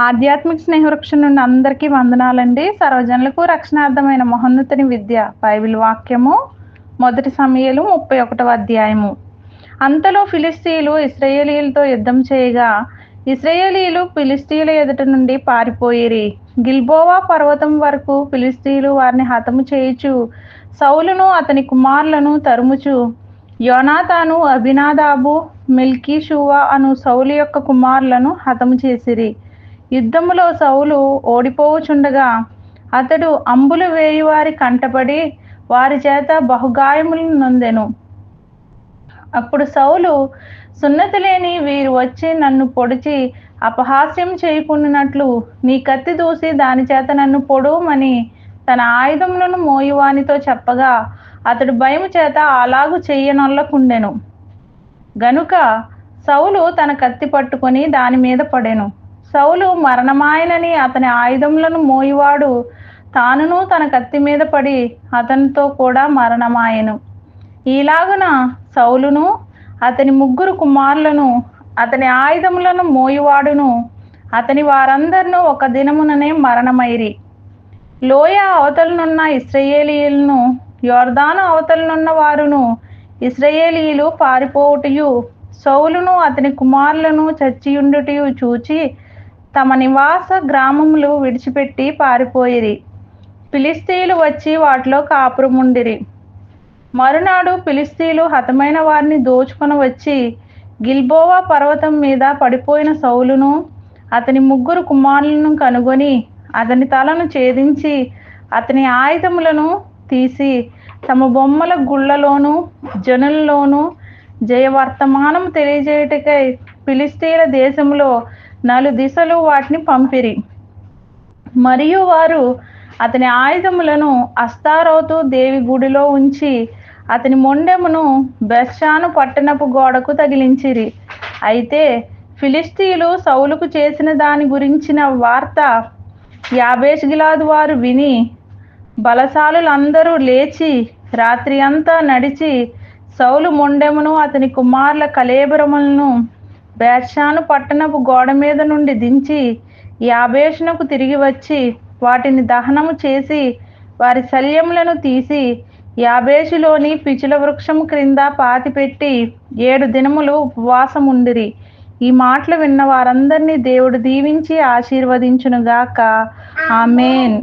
ఆధ్యాత్మిక స్నేహవృక్షం నుండి అందరికీ వందనాలండి. సర్వజనులకు రక్షణార్థమైన మహోన్నతని విద్య బైబిల్ వాక్యము మొదటి సమయలు ముప్పై ఒకటవ అధ్యాయము. అంతలో ఫిలిస్తీయులు ఇస్రాయేలీలతో యుద్ధం చేయగా ఇస్రాయేలీలు ఫిలిస్తీయుల ఎదుట నుండి పారిపోయిరి. గిల్బోవా పర్వతం వరకు ఫిలిస్తీయులు వారిని హతము చేయుచు సౌలును అతని కుమారులను తరుముచు యోనాతాను అభినాదాబు మిల్కీ షువా అను సౌలు యొక్క కుమారులను హతము చేసిరి. యుద్ధములో సౌలు ఓడిపోవుచుండగా అతడు అంబులు వేయువారి కంటపడి వారి చేత బహుగాయములను నొందెను. అప్పుడు సౌలు సున్నతి లేని వీరు వచ్చి నన్ను పొడిచి అపహాస్యం చేయకున్నట్లు నీ కత్తి దూసి దాని చేత నన్ను పొడవమని తన ఆయుధములను మోయువానితో చెప్పగా అతడు భయము చేత అలాగు చెయ్యనొల్లకుండెను గనుక సౌలు తన కత్తి పట్టుకొని దాని మీద పడెను. సౌలు మరణమాయనని అతని ఆయుధములను మోయివాడు తానును తన కత్తి మీద పడి అతనితో కూడా మరణమాయను. ఈలాగున సౌలును అతని ముగ్గురు కుమారులను అతని ఆయుధములను మోయివాడును అతని వారందరినూ ఒక దినముననే మరణమైరి. లోయ అవతలనున్న ఇస్రయేలీయులను యోర్దాను అవతలనున్న వారును ఇస్రయేలీయులు పారిపోవుటయు సౌలును అతని కుమారులను చచ్చియుండుటయు చూచి తమ నివాస గ్రామములు విడిచిపెట్టి పారిపోయిరి. ఫిలిస్తీయులు వచ్చి వాటిలో కాపురముండిరి. మరునాడు ఫిలిస్తీయులు హతమైన వారిని దోచుకొని వచ్చి గిల్బోవా పర్వతం మీద పడిపోయిన సౌలును అతని ముగ్గురు కుమారులను కనుగొని అతని తలను ఛేదించి అతని ఆయుధములను తీసి తమ బొమ్మల గుళ్ళలోనూ జనుల్లోనూ జయవర్తమానం తెలియజేయటకై ఫిలిస్తీన్ల దేశంలో నలు దిశలు వాటిని పంపిరి. మరియు వారు అతని ఆయుధములను అస్తారోతు దేవి గుడిలో ఉంచి అతని మొండెమును బెర్షాను పట్టణపు గోడకు తగిలించిరి. అయితే ఫిలిస్తీయులు సౌలుకు చేసిన దాని గురించిన వార్త యాబేష్ గిలాదు వారు విని బలశాలులందరూ లేచి రాత్రి అంతా నడిచి సౌలు మొండెమును అతని కుమారుల కలేబరములను బేర్షాను పట్టణపు గోడ మీద నుండి దించి యాబేషునకు తిరిగి వచ్చి వాటిని దహనము చేసి వారి శల్యములను తీసి యాబేషులోని పిచుల వృక్షము క్రింద పాతిపెట్టి ఏడు దినములు ఉపవాసం ఉండిరి ఈ మాటలు విన్న వారందరినీ దేవుడు దీవించి ఆశీర్వదించునుగాక. ఆమెన్.